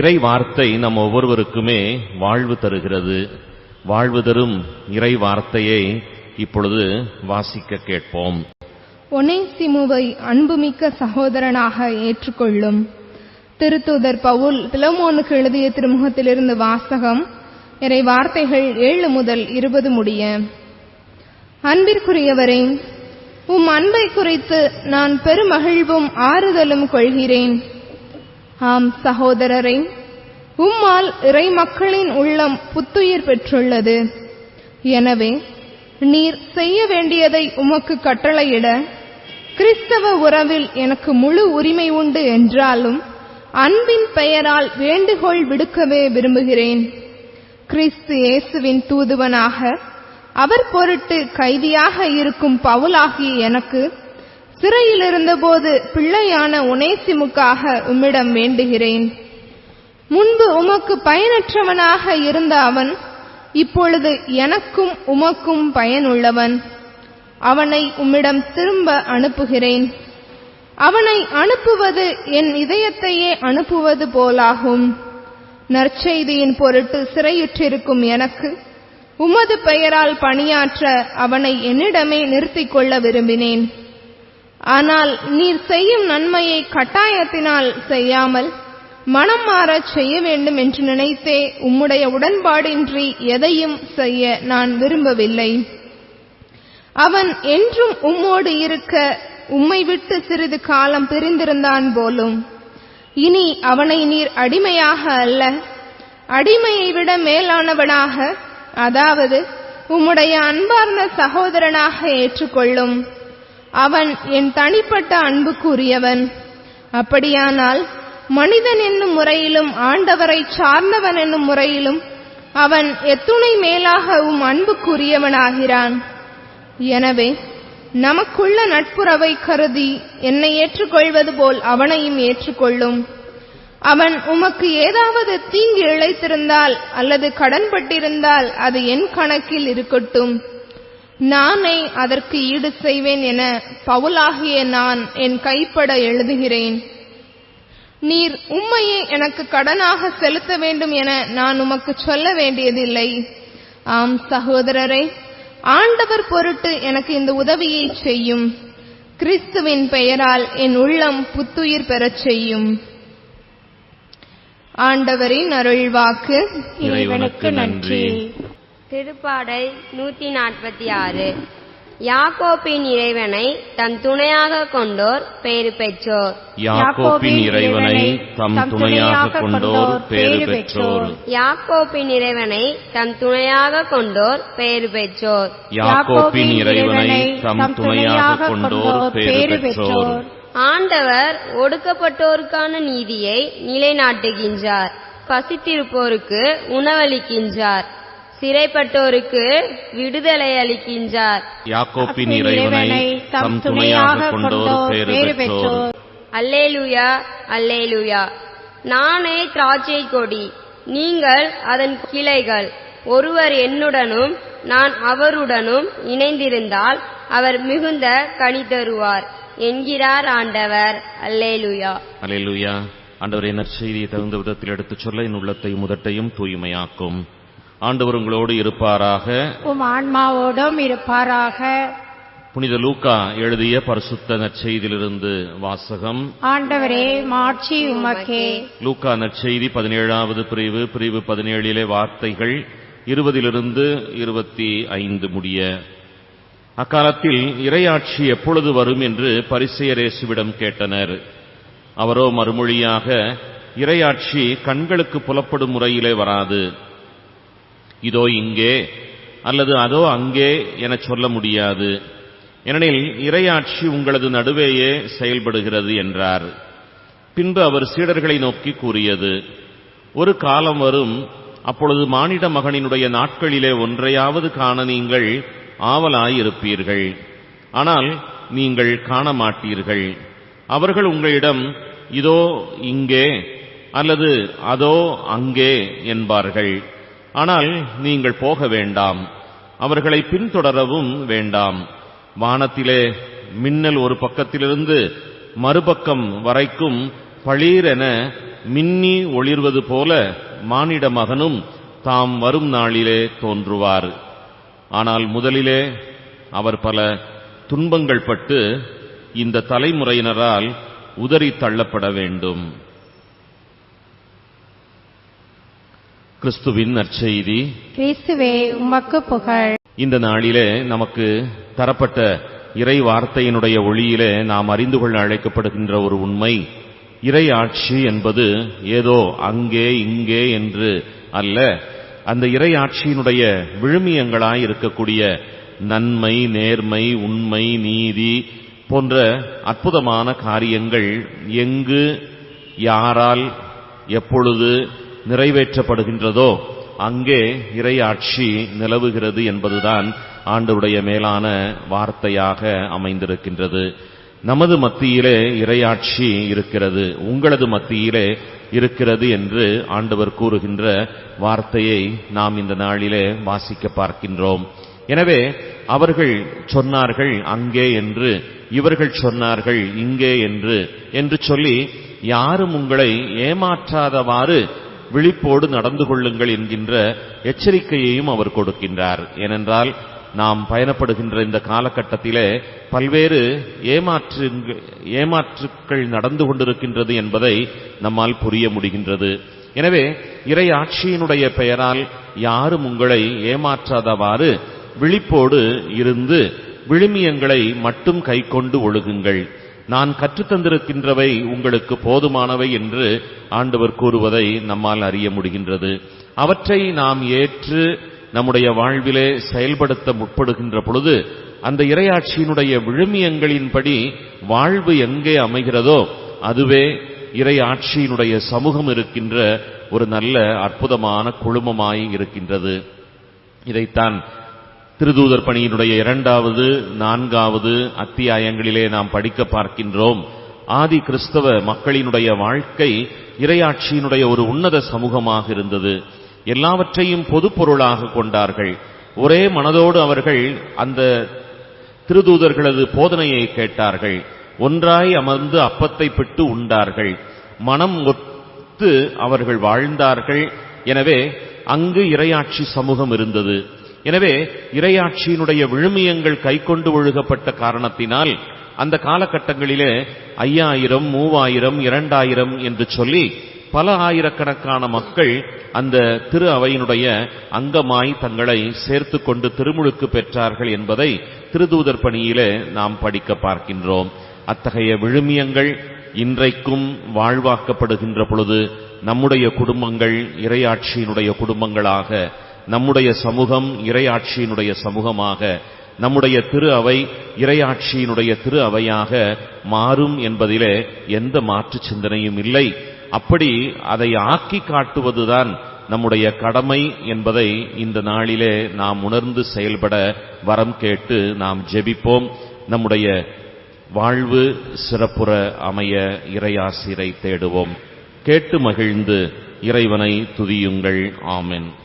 இறை வார்த்தை நம் ஒவ்வொருவருக்குமே வாழ்வு தருகிறது. வாழ்வு தரும் இறை வார்த்தையை இப்பொழுது வாசிக்க கேட்போம். ஒனேசிமுவை அன்புமிக்க சகோதரனாக ஏற்றுக்கொள்ளும். திருத்தூதர் பவுல் பிலமோனுக்கு எழுதிய திருமுகத்திலிருந்து வாசகம் இறை வார்த்தைகள் ஏழு முதல் இருபது முடிய. அன்பிற்குரியவரே உம் அன்பை குறித்து நான் பெருமகிழ்வும் ஆறுதலும் கொள்கிறேன். ஆம் சகோதரரே உம்மால் இறை மக்களின் உள்ளம் புத்துயிர் பெற்றுள்ளது. எனவே நீர் செய்ய வேண்டியதை உமக்கு கட்டளையிட கிறிஸ்தவ உறவில் எனக்கு முழு உரிமை உண்டு என்றாலும் அன்பின் பெயரால் வேண்டுகோள் விடுக்கவே விரும்புகிறேன். கிறிஸ்து இயேசுவின் தூதுவனாக அவர் பொருட்டு கைதியாக இருக்கும் பவுலாகிய எனக்கு சிறையில் இருந்தபோது பிள்ளையான உனேசிமுக்காக உம்மிடம் வேண்டுகிறேன். முன்பு உமக்கு பயனற்றவனாக இருந்த அவன் இப்பொழுது எனக்கும் உமக்கும் பயனுள்ளவன். அவனை உம்மிடம் திரும்ப அனுப்புகிறேன். அவனை அனுப்புவது என் இதயத்தையே அனுப்புவது போலாகும். நற்செய்தியின் பொருட்டு சிறையுற்றிருக்கும் எனக்கு உமது பெயரால் பணியாற்ற அவனை என்னிடமே நிறுத்திக் கொள்ள விரும்பினேன். ஆனால் நீர் செய்யும் நன்மையை கட்டாயத்தினால் செய்யாமல் மனம் மாறச் செய்ய வேண்டும் என்று நினைத்தே உம்முடைய உடன்பாடின்றி எதையும் செய்ய நான் விரும்பவில்லை. அவன் என்றும் உம்மோடு இருக்க உம்மை விட்டு சிறிது காலம் பிரிந்திருந்தான் போலும். இனி அவனை நீர் அடிமையாக அல்ல அடிமையை விட மேலானவனாக அதாவது உம்முடைய அன்பார்ந்த சகோதரனாக ஏற்றுக்கொள்ளும். அவன் என் தனிப்பட்ட அன்புக்குரியவன். அப்படியானால் மனிதன் என்னும் முறையிலும் ஆண்டவரை சார்ந்தவன் என்னும் முறையிலும் அவன் எத்துணை மேலாக உம் அன்புக்குரியவனாகிறான். எனவே நமக்குள்ள நட்புறவை கருதி என்னை ஏற்றுக்கொள்வது போல் அவனையும் ஏற்றுக்கொள்ளும். அவன் உமக்கு ஏதாவது தீங்கு இழைத்திருந்தால் அல்லது கடன்பட்டிருந்தால் அது என் கணக்கில் இருக்கட்டும். நானே அதற்கு ஈடு செய்வேன் என பவுலாகிய நான் என் கைப்பட எழுதுகிறேன். நீர் உம்மையே எனக்கு கடனாக செலுத்த வேண்டும் என நான் உமக்கு சொல்ல வேண்டியதில்லை. ஆம் சகோதரரே ஆண்டவர் பொருட்டு எனக்கு இந்த உதவியை செய்யும். கிறிஸ்துவின் பெயரால் என் உள்ளம் புத்துயிர் பெறச் செய்யும். ஆண்டவரின் அருள்வாக்கு. இறைவனுக்கு நன்றி. திருப்பாடல் நூத்தி நாற்பத்தி ஆறு. யாக்கோப்பின் இறைவனை தம் துணையாக கொண்டோர் பேறு பெற்றோர். யாக்கோப்பின் இறைவனை தம் துணையாக கொண்டோர் பேறு பெற்றோர். யாக்கோப்பின் இறைவனை தம் துணையாக கொண்டோர் பேறு பெற்றோர். யாக்கோப்பின் இறைவனை தம் துணையாக கொண்டோர் பேறு பெற்றோர். ஆண்டவர் ஒடுக்கப்பட்டோருக்கான நீதியை நிலைநாட்டுகின்றார். பசித்திருப்போருக்கு உணவளிக்கின்றார். சிறைப்பட்டோருக்கு விடுதலை அளிக்கின்றார். யாக்கோப்பின் இறைவனை தம் துணையாக கொண்டோர் பேறு பெற்றோர். அல்லேலுயா அல்லேலுயா. நானே திராட்சை கொடி நீங்கள் அதன் கிளைகள். ஒருவர் என்னுடனும் நான் அவருடனும் இணைந்திருந்தால் அவர் மிகுந்த கனி தருவார். என்கிறார் ஆண்டவர். அல்லேலுயா. அல்லேலூயா. ஆண்டவரே நற்செய்தியை தகுந்த விதத்தில் எடுத்துச் சொல்ல என் உள்ளத்தையும் முதட்டையும் தூய்மையாக்கும். ஆண்டவர் உங்களோடு இருப்பாராக. உம் ஆன்மாவோடும் இருப்பாராக. புனித லூக்கா எழுதிய பரிசுத்த நற்செய்தியிலிருந்து வாசகம். ஆண்டவரே மாட்சி உமக்கே. லூக்கா நற்செய்தி பதினேழாவது பிரிவு பிரிவு பதினேழிலே வார்த்தைகள் இருபதிலிருந்து இருபத்தி ஐந்து முடிய. அக்காலத்தில் இறையாட்சி எப்பொழுது வரும் என்று பரிசெயரேசுவிடம் கேட்டனர். அவரோ மறுமொழியாக இறையாட்சி கண்களுக்கு புலப்படும் முறையிலே வராது. இதோ இங்கே அல்லது அதோ அங்கே என சொல்ல முடியாது. ஏனெனில் இறையாட்சி உங்களது நடுவேயே செயல்படுகிறது என்றார். பின்பு அவர் சீடர்களை நோக்கி கூறியது ஒரு காலம் வரும் அப்பொழுது மானிட மகனினுடைய நாட்களிலே ஒன்றையாவது காண நீங்கள் ஆவலாயிருப்பீர்கள். ஆனால் நீங்கள் காண மாட்டீர்கள் அவர்கள் உங்களிடம் இதோ இங்கே அல்லது அதோ அங்கே என்பார்கள். ஆனால் நீங்கள் போக வேண்டாம். அவர்களை பின்தொடரவும் வேண்டாம். வானத்திலே மின்னல் ஒரு பக்கத்திலிருந்து மறுபக்கம் வரைக்கும் பளீரென மின்னி ஒளிர்வது போல மானிட மகனும் தாம் வரும் நாளிலே தோன்றுவார். ஆனால் முதலிலே அவர் பல துன்பங்கள் பட்டு இந்த தலைமுறையினரால் உதறி தள்ளப்பட வேண்டும். கிறிஸ்துவின் நற்செய்தி. கிறிஸ்துவே உமக்கு புகழ். இந்த நாளிலே நமக்கு தரப்பட்ட இறை வார்த்தையினுடைய ஒளியிலே நாம் அறிந்து கொள்ள அழைக்கப்படுகின்ற ஒரு உண்மை. இறை ஆட்சி என்பது ஏதோ அங்கே இங்கே என்று அல்ல. அந்த இறை ஆட்சியினுடைய விழுமியங்களாய் இருக்கக்கூடிய நன்மை நேர்மை உண்மை நீதி போன்ற அற்புதமான காரியங்கள் எங்கு யாரால் எப்பொழுது நிறைவேற்றப்படுகின்றதோ அங்கே இறையாட்சி நிலவுகிறது என்பதுதான் ஆண்டவருடைய மேலான வார்த்தையாக அமைந்திருக்கின்றது. நமது மத்தியிலே இறையாட்சி இருக்கிறது உங்களது மத்தியிலே இருக்கிறது என்று ஆண்டவர் கூறுகின்ற வார்த்தையை நாம் இந்த நாளிலே வாசிக்க பார்க்கின்றோம். எனவே அவர்கள் சொன்னார்கள் அங்கே என்று இவர்கள் சொன்னார்கள் இங்கே என்று என்று சொல்லி யாரும் உங்களை ஏமாற்றாதவாறு விழிப்போடு நடந்து கொள்ளுங்கள் என்கின்ற எச்சரிக்கையையும் அவர் கொடுக்கின்றார். ஏனென்றால் நாம் பயணப்படுகின்ற இந்த காலகட்டத்திலே பல்வேறு ஏமாற்று ஏமாற்றுக்கள் நடந்து கொண்டிருக்கின்றது என்பதை நம்மால் புரிய முடிகின்றது. எனவே இறை ஆட்சியினுடைய பெயரால் யாரும் உங்களை ஏமாற்றாதவாறு விழிப்போடு இருந்து விழுமியங்களை மட்டும் கைக்கொண்டு ஒழுகுங்கள். நான் கற்றுத்தந்திருக்கின்றவை உங்களுக்கு போதுமானவை என்று ஆண்டவர் கூறுவதை நம்மால் அறிய முடிகின்றது. அவற்றை நாம் ஏற்று நம்முடைய வாழ்விலே செயல்படுத்த முற்படுகின்ற பொழுது அந்த இறையாட்சியினுடைய விழுமியங்களின்படி வாழ்வு எங்கே அமைகிறதோ அதுவே இறையாட்சியினுடைய சமூகம் இருக்கின்ற ஒரு நல்ல அற்புதமான குழுமமாய் இருக்கின்றது. இதைத்தான் திருதூதர் பணியினுடைய இரண்டாவது நான்காவது அத்தியாயங்களிலே நாம் படிக்க பார்க்கின்றோம். ஆதி கிறிஸ்தவ மக்களினுடைய வாழ்க்கை இறையாட்சியினுடைய ஒரு உன்னத சமூகமாக இருந்தது. எல்லாவற்றையும் பொது பொருளாக கொண்டார்கள். ஒரே மனதோடு அவர்கள் அந்த திருதூதர்களது போதனையை கேட்டார்கள். ஒன்றாய் அமர்ந்து அப்பத்தை பிட்டு உண்டார்கள். மனம் ஒத்து அவர்கள் வாழ்ந்தார்கள். எனவே அங்கு இறையாட்சி சமூகம் இருந்தது. எனவே இறையாட்சியினுடைய விழுமியங்கள் கைக்கொண்டு ஒழுகப்பட்ட காரணத்தினால் அந்த காலகட்டங்களிலே ஐயாயிரம் மூவாயிரம் இரண்டாயிரம் என்று சொல்லி பல ஆயிரக்கணக்கான மக்கள் அந்த திரு அவையினுடைய அங்கமாய் தங்களை சேர்த்து கொண்டு திருமுழுக்கு பெற்றார்கள் என்பதை திருதூதர் பணியிலே நாம் படிக்க பார்க்கின்றோம். அத்தகைய விழுமியங்கள் இன்றைக்கும் வாழ்வாக்கப்படுகின்ற பொழுது நம்முடைய குடும்பங்கள் இறையாட்சியினுடைய குடும்பங்களாக நம்முடைய சமூகம் இறையாட்சியினுடைய சமூகமாக நம்முடைய திரு அவை இறையாட்சியினுடைய திரு அவையாக மாறும் என்பதிலே எந்த மாற்று சிந்தனையும் இல்லை. அப்படி அதை ஆக்கி காட்டுவதுதான் நம்முடைய கடமை என்பதை இந்த நாளிலே நாம் உணர்ந்து செயல்பட வரம் கேட்டு நாம் ஜெபிப்போம். நம்முடைய வாழ்வு சிறப்புற அமைய இறையாசிரை தேடுவோம். கேட்டு மகிழ்ந்து இறைவனை துதியுங்கள். ஆமென்.